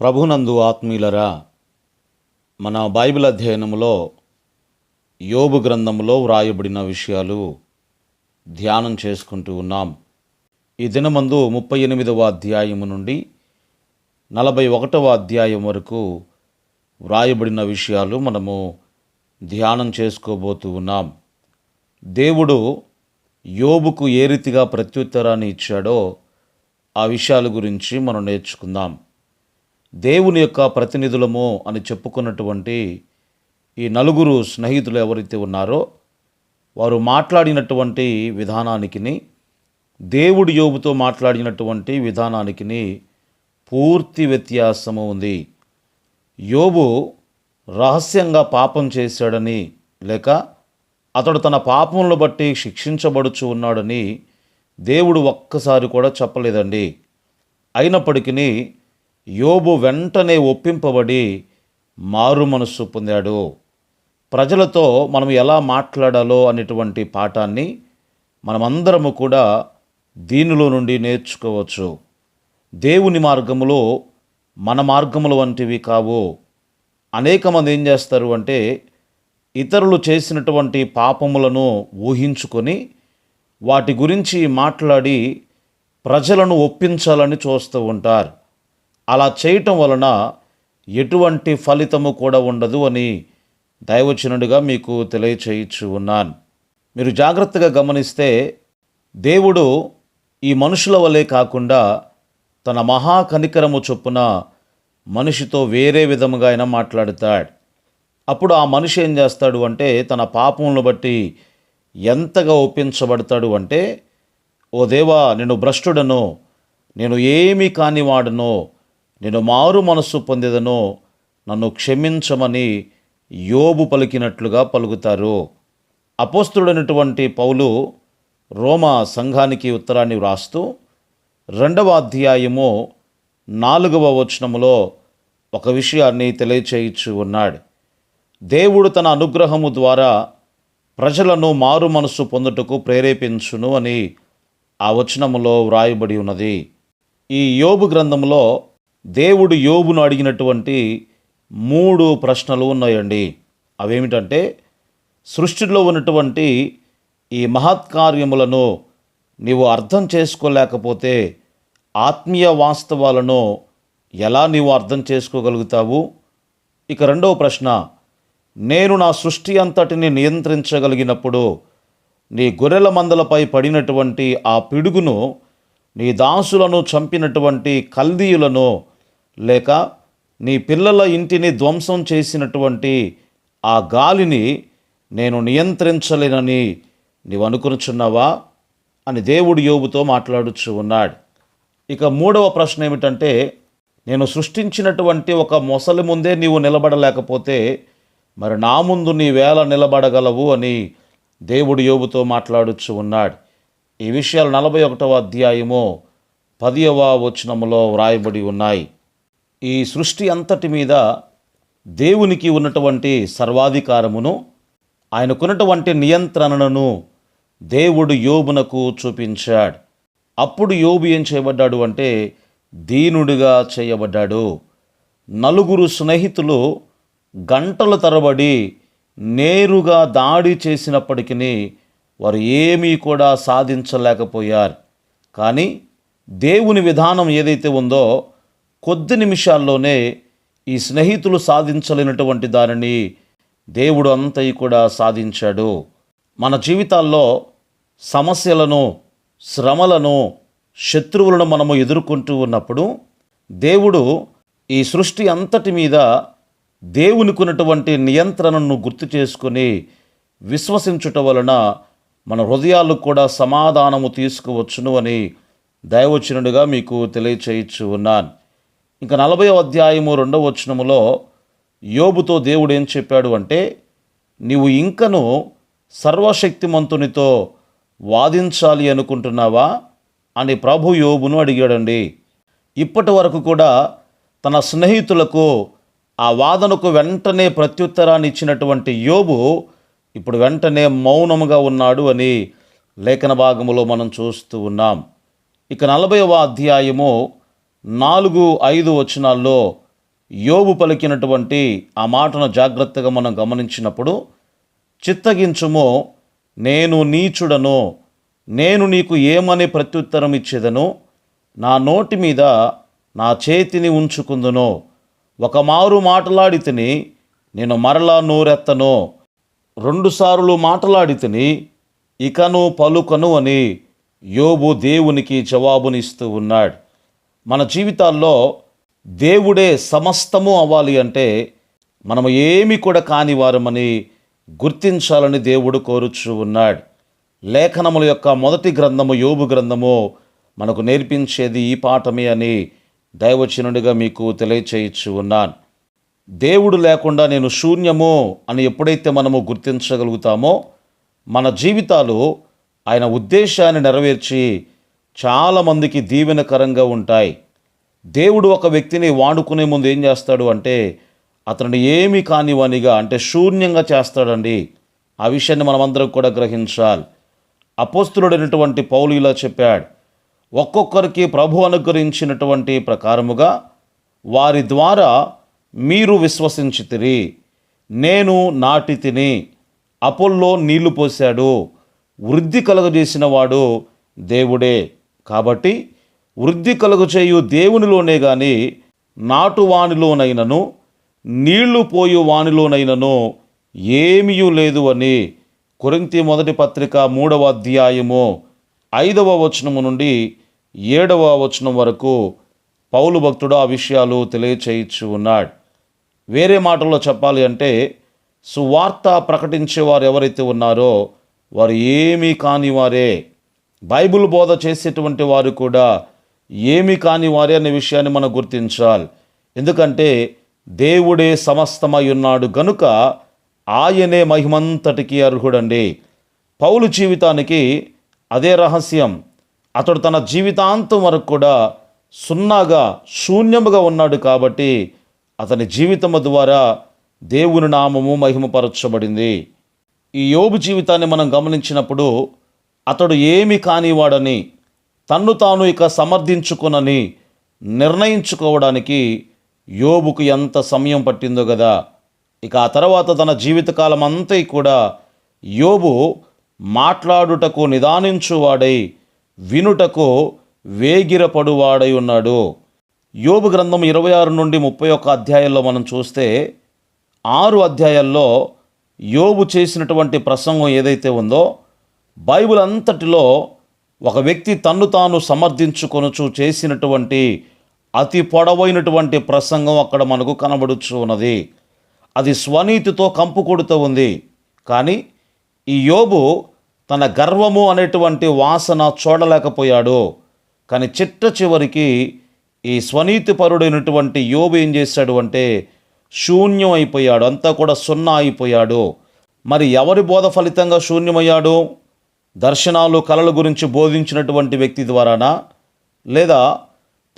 ప్రభునందు ఆత్మీయులరా మన బైబిల్ అధ్యయనములో యోబు గ్రంథంలో వ్రాయబడిన విషయాలు ధ్యానం చేసుకుంటూ ఉన్నాం. ఈ దినమందు ముప్పై ఎనిమిదవ అధ్యాయము నుండి నలభై ఒకటవ అధ్యాయం వరకు వ్రాయబడిన విషయాలు మనము ధ్యానం చేసుకోబోతూ ఉన్నాం. దేవుడు యోబుకు ఏ రీతిగా ప్రత్యుత్తరాన్ని ఇచ్చాడో ఆ విషయాల గురించి మనం నేర్చుకుందాం. దేవుని యొక్క ప్రతినిధులము అని చెప్పుకున్నటువంటి ఈ నలుగురు స్నేహితులు ఎవరైతే ఉన్నారో వారు మాట్లాడినటువంటి విధానానికిని దేవుడు యోబుతో మాట్లాడినటువంటి విధానానికిని పూర్తి వ్యత్యాసము ఉంది. యోబు రహస్యంగా పాపం చేశాడని లేక అతడు తన పాపములను బట్టి శిక్షించబడుచు ఉన్నాడని దేవుడు ఒక్కసారి కూడా చెప్పలేదండి. అయినప్పటికీ యోబు వెంటనే ఒప్పింపబడి మారు మనస్సు పొందాడు. ప్రజలతో మనం ఎలా మాట్లాడాలో అనేటువంటి పాఠాన్ని మనమందరము కూడా దీనిలో నుండి నేర్చుకోవచ్చు. దేవుని మార్గములో మన మార్గములు వంటివి కావు. అనేక మంది ఏం చేస్తారు అంటే ఇతరులు చేసినటువంటి పాపములను ఊహించుకొని వాటి గురించి మాట్లాడి ప్రజలను ఒప్పించాలని చూస్తూ ఉంటారు. అలా చేయటం వలన ఎటువంటి ఫలితము కూడా ఉండదు అని దైవచనుడిగా మీకు తెలియచేయచ్చు ఉన్నాను. మీరు జాగ్రత్తగా గమనిస్తే దేవుడు ఈ మనుషుల వలె కాకుండా తన మహా కనికరము చొప్పున మనిషితో వేరే విధముగా ఆయన మాట్లాడుతాడు. అప్పుడు ఆ మనిషి ఏం చేస్తాడు అంటే తన పాపములను బట్టి ఎంతగా ఒప్పించబడతాడు అంటే ఓ దేవా నేను భ్రష్టుడను నేను ఏమీ కానివాడను నేను మారు మనస్సు పొందేదను నన్ను క్షమించమని యోబు పలికినట్లుగా పలుకుతారు. అపోస్తుడైనటువంటి పౌలు రోమా సంఘానికి ఉత్తరాన్ని వ్రాస్తూ రెండవ అధ్యాయము నాలుగవ వచనములో ఒక విషయాన్ని తెలియచేయిచ్చు ఉన్నాడు. దేవుడు తన అనుగ్రహము ద్వారా ప్రజలను మారు మనస్సు పొందుటకు ప్రేరేపించును అని ఆ వచనములో వ్రాయబడి ఉన్నది. ఈ యోబు గ్రంథంలో దేవుడు యోబును అడిగినటువంటి మూడు ప్రశ్నలు ఉన్నాయండి. అవేమిటంటే సృష్టిలో ఉన్నటువంటి ఈ మహత్కార్యములను నీవు అర్థం చేసుకోలేకపోతే ఆత్మీయ వాస్తవాలను ఎలా నీవు అర్థం చేసుకోగలుగుతావు? ఇక రెండవ ప్రశ్న నేను నా సృష్టి అంతటిని నియంత్రించగలిగినప్పుడు నీ గొర్రెల మందలపై పడినటువంటి ఆ పిడుగును నీ దాసులను చంపినటువంటి కల్దీయులను లేక నీ పిల్లల ఇంటిని ధ్వంసం చేసినటువంటి ఆ గాలిని నేను నియంత్రించలేనని నీవు అనుకునిచున్నావా అని దేవుడు యోబుతో మాట్లాడుచు ఉన్నాడు. ఇక మూడవ ప్రశ్న ఏమిటంటే నేను సృష్టించినటువంటి ఒక మొసలి ముందే నీవు నిలబడలేకపోతే మరి నా ముందు నీ వేళ నిలబడగలవు అని దేవుడు యోబుతో మాట్లాడుచు ఉన్నాడు. ఈ విషయాలు నలభై ఒకటవ అధ్యాయము పదియవ వచనములో వ్రాయబడి ఉన్నాయి. ఈ సృష్టి అంతటి మీద దేవునికి ఉన్నటువంటి సర్వాధికారమును ఆయనకున్నటువంటి నియంత్రణను దేవుడు యోబునకు చూపించాడు. అప్పుడు యోబు ఏం చేయబడ్డాడు అంటే దీనుడిగా చేయబడ్డాడు. నలుగురు స్నేహితులు గంటల తరబడి నేరుగా దాడి చేసినప్పటికీ వారు ఏమీ కూడా సాధించలేకపోయారు. కానీ దేవుని విధానం ఏదైతే ఉందో కొద్ది నిమిషాల్లోనే ఈ స్నేహితులు సాధించలేనటువంటి దానిని దేవుడు అంతయి కూడా సాధించాడు. మన జీవితాల్లో సమస్యలను శ్రమలను శత్రువులను మనము ఎదుర్కొంటూ ఉన్నప్పుడు దేవుడు ఈ సృష్టి అంతటి మీద దేవునికున్నటువంటి నియంత్రణను గుర్తు చేసుకొని విశ్వసించుట వలన మన హృదయాలకు కూడా సమాధానము తీసుకువచ్చును అని దైవచనుడిగా మీకు తెలియచేయచ్చు ఉన్నాను ఇంకా నలభై అధ్యాయము రెండవ వచనములో యోబుతో దేవుడు ఏం చెప్పాడు అంటే నీవు ఇంకను సర్వశక్తిమంతునితో వాదించాలి అనుకుంటున్నావా? అని ప్రభు యోబును అడిగాడండి. ఇప్పటి వరకు కూడా తన స్నేహితులకు ఆ వాదనకు వెంటనే ప్రత్యుత్తరాన్ని ఇచ్చినటువంటి యోబు ఇప్పుడు వెంటనే మౌనముగా ఉన్నాడు అని లేఖన భాగములో మనం చూస్తూ ఉన్నాం. ఇక నలభైవ అధ్యాయము నాలుగు ఐదు వచనాల్లో యోబు పలికినటువంటి ఆ మాటను జాగ్రత్తగా మనం గమనించినప్పుడు చిత్తగించుమో నేను నీచుడను నేను నీకు ఏమని ప్రత్యుత్తరం ఇచ్చేదను? నా నోటి మీద నా చేతిని ఉంచుకుందును. ఒక మారు మాటలాడి తిని నేను మరలా నోరెత్తను. రెండుసార్లు మాటలాడి తిని ఇకను పలుకను అని యోబు దేవునికి జవాబునిస్తూ ఉన్నాడు. మన జీవితాల్లో దేవుడే సమస్తము అవ్వాలి అంటే మనము ఏమి కూడా కాని వారమని గుర్తించాలని దేవుడు కోరుచు ఉన్నాడు. లేఖనముల యొక్క మొదటి గ్రంథము యోబు గ్రంథము మనకు నేర్పించేది ఈ పాఠమే అని దైవచనుడిగా మీకు తెలియచేయచ్చు ఉన్నాను. దేవుడు లేకుండా నేను శూన్యము అని ఎప్పుడైతే మనము గుర్తించగలుగుతామో మన జీవితాలు ఆయన ఉద్దేశాన్ని నెరవేర్చి చాలామందికి దీవెనకరంగా ఉంటాయి. దేవుడు ఒక వ్యక్తిని వాడుకునే ముందు ఏం చేస్తాడు అంటే అతను ఏమి కానివనిగా అంటే శూన్యంగా చేస్తాడండి. ఆ విషయాన్ని మనమందరం కూడా గ్రహించాలి. అపోస్తులుడైనటువంటి పౌలు ఇలా చెప్పాడు ఒక్కొక్కరికి ప్రభు అనుగ్రహించినటువంటి ప్రకారముగా వారి ద్వారా మీరు విశ్వసించితిరి. నేను నాటి తిని అపోల్లో నీళ్ళు పోశాడు. వృద్ధి కలగజేసిన వాడు దేవుడే. కాబట్టి వృద్ధి కలుగచేయు దేవునిలోనే గాని నాటు వానిలోనైనను నీళ్ళు పోయు వానిలోనైనను ఏమీయూ లేదు అని కొరింతి మొదటి పత్రిక మూడవ అధ్యాయము ఐదవ వచనము నుండి ఏడవ వచనం వరకు పౌలు భక్తుడు ఆ విషయాలు తెలియచేయచ్చు ఉన్నాడు. వేరే మాటల్లో చెప్పాలి అంటే సువార్త ప్రకటించే వారు ఎవరైతే ఉన్నారో వారు ఏమీ కాని వారే. బైబిల్ బోధ చేసేటువంటి వారు కూడా ఏమి కాని వారే అనే విషయాన్ని మనం గుర్తించాలి. ఎందుకంటే దేవుడే సమస్తమై ఉన్నాడు. గనుక ఆయనే మహిమంతటికి అర్హుడండి. పౌలు జీవితానికి అదే రహస్యం. అతడు తన జీవితాంతం వరకు కూడా సున్నాగా శూన్యముగా ఉన్నాడు కాబట్టి అతని జీవితము ద్వారా దేవుని నామము మహిమపరచబడింది. ఈ యోబు జీవితాన్ని మనం గమనించినప్పుడు అతడు ఏమి కానివాడని తన్ను తాను ఇక సమర్థించుకునని నిర్ణయించుకోవడానికి యోబుకు ఎంత సమయం పట్టిందో కదా ఇక ఆ తర్వాత తన జీవితకాలం అంతా కూడా యోబు మాట్లాడుటకు నిదానించువాడై వినుటకు వేగిరపడువాడై ఉన్నాడు. యోబు గ్రంథం ఇరవై ఆరు నుండి ముప్పై ఒక్క అధ్యాయాల్లో మనం చూస్తే ఆరు అధ్యాయాల్లో యోబు చేసినటువంటి ప్రసంగం ఏదైతే ఉందో బైబిల్ అంతటిలో ఒక వ్యక్తి తన్ను తాను సమర్థించుకొనుచు చేసినటువంటి అతి పొడవైనటువంటి ప్రసంగం అక్కడ మనకు కనబడుచు ఉన్నది. అది స్వనీతితో కంపు కొడుతూ ఉంది. కానీ ఈ యోబు తన గర్వము అనేటువంటి వాసన చూడలేకపోయాడు. కానీ చిట్ట చివరికి ఈ స్వనీతిపరుడైనటువంటి యోబు ఏం చేశాడు అంటే శూన్యం అయిపోయాడు. అంతా కూడా సున్నా అయిపోయాడు. మరి ఎవరి బోధ ఫలితంగా శూన్యమయ్యాడు? దర్శనాలు కళల గురించి బోధించినటువంటి వ్యక్తి ద్వారానా? లేదా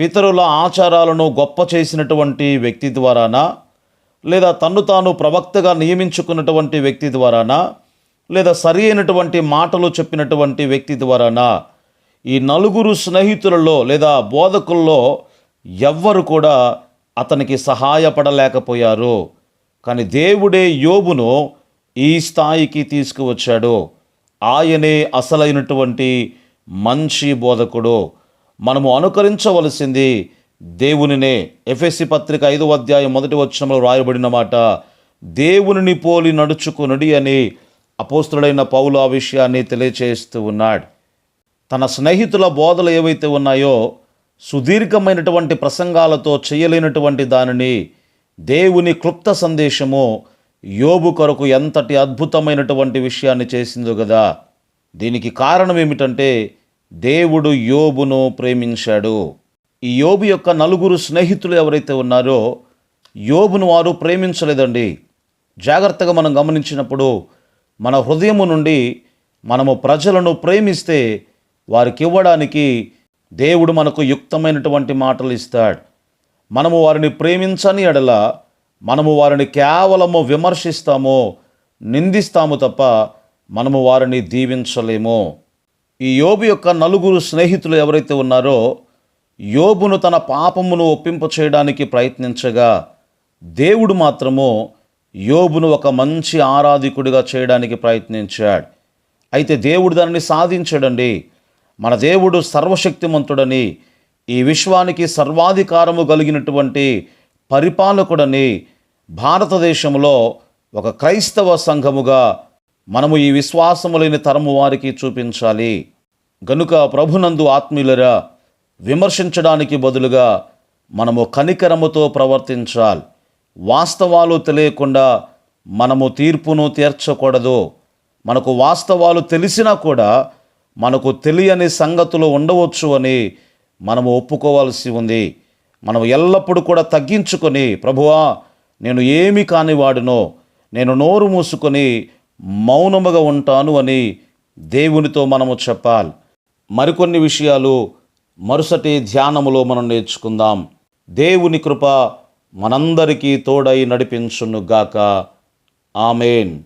పితరుల ఆచారాలను గొప్ప చేసినటువంటి వ్యక్తి ద్వారానా? లేదా తన్ను తాను ప్రవక్తగా నియమించుకున్నటువంటి వ్యక్తి ద్వారానా? లేదా సరి అయినటువంటి మాటలు చెప్పినటువంటి వ్యక్తి ద్వారానా? ఈ నలుగురు స్నేహితులలో లేదా బోధకుల్లో ఎవ్వరు కూడా అతనికి సహాయపడలేకపోయారు. కానీ దేవుడే యోబును ఈ స్థాయికి తీసుకువచ్చాడు. ఆయనే అసలైనటువంటి మంచి బోధకుడు. మనము అనుకరించవలసింది దేవునినే. ఎఫ్ఎస్సి పత్రిక ఐదో అధ్యాయం మొదటి వచ్చినంలో రాయబడిన మాట దేవునిని పోలి నడుచుకునుడి అని అపోస్తుడైన పౌలు ఆ విషయాన్ని తెలియచేస్తూ ఉన్నాడు. తన స్నేహితుల బోధలు ఏవైతే ఉన్నాయో సుదీర్ఘమైనటువంటి ప్రసంగాలతో చేయలేనటువంటి దానిని దేవుని క్లుప్త సందేశము యోబు కొరకు ఎంతటి అద్భుతమైనటువంటి విషయాన్ని చేసిందో కదా దీనికి కారణం ఏమిటంటే దేవుడు యోబును ప్రేమించాడు. ఈ యోబు యొక్క నలుగురు స్నేహితులు ఎవరైతే ఉన్నారో యోబును వారు ప్రేమించలేదండి. జాగ్రత్తగా మనం గమనించినప్పుడు మన హృదయము నుండి మనము ప్రజలను ప్రేమిస్తే వారికి ఇవ్వడానికి దేవుడు మనకు యుక్తమైనటువంటి మాటలు ఇస్తాడు. మనము వారిని ప్రేమించని ఎడల మనము వారిని కేవలము విమర్శిస్తాము నిందిస్తాము తప్ప మనము వారిని దీవించలేము. ఈ యోబు యొక్క నలుగురు స్నేహితులు ఎవరైతే ఉన్నారో యోబును తన పాపమును ఒప్పింప చేయడానికి ప్రయత్నించగా దేవుడు మాత్రము యోబును ఒక మంచి ఆరాధికుడిగా చేయడానికి ప్రయత్నించాడు. అయితే దేవుడు దానిని సాధించాడండి. మన దేవుడు సర్వశక్తిమంతుడని ఈ విశ్వానికి సర్వాధికారము కలిగినటువంటి పరిపాలకుడని భారతదేశంలో ఒక క్రైస్తవ సంఘముగా మనము ఈ విశ్వాసము లేని తరము వారికి చూపించాలి. గనుక ప్రభునందు ఆత్మీయులరా విమర్శించడానికి బదులుగా మనము కనికరముతో ప్రవర్తించాలి. వాస్తవాలు తెలియకుండా మనము తీర్పును తీర్చకూడదు. మనకు వాస్తవాలు తెలిసినా కూడా మనకు తెలియని సంగతులు ఉండవచ్చు అని మనము ఒప్పుకోవాల్సి ఉంది. మనం ఎల్లప్పుడూ కూడా తగ్గించుకొని ప్రభువా నేను ఏమి కానివాడునో నేను నోరు మూసుకొని మౌనముగా ఉంటాను అని దేవునితో మనము చెప్పాలి. మరికొన్ని విషయాలు మరుసటి ధ్యానములో మనం నేర్చుకుందాం. దేవుని కృప మనందరికీ తోడై నడిపించునుగాక. ఆమెన్.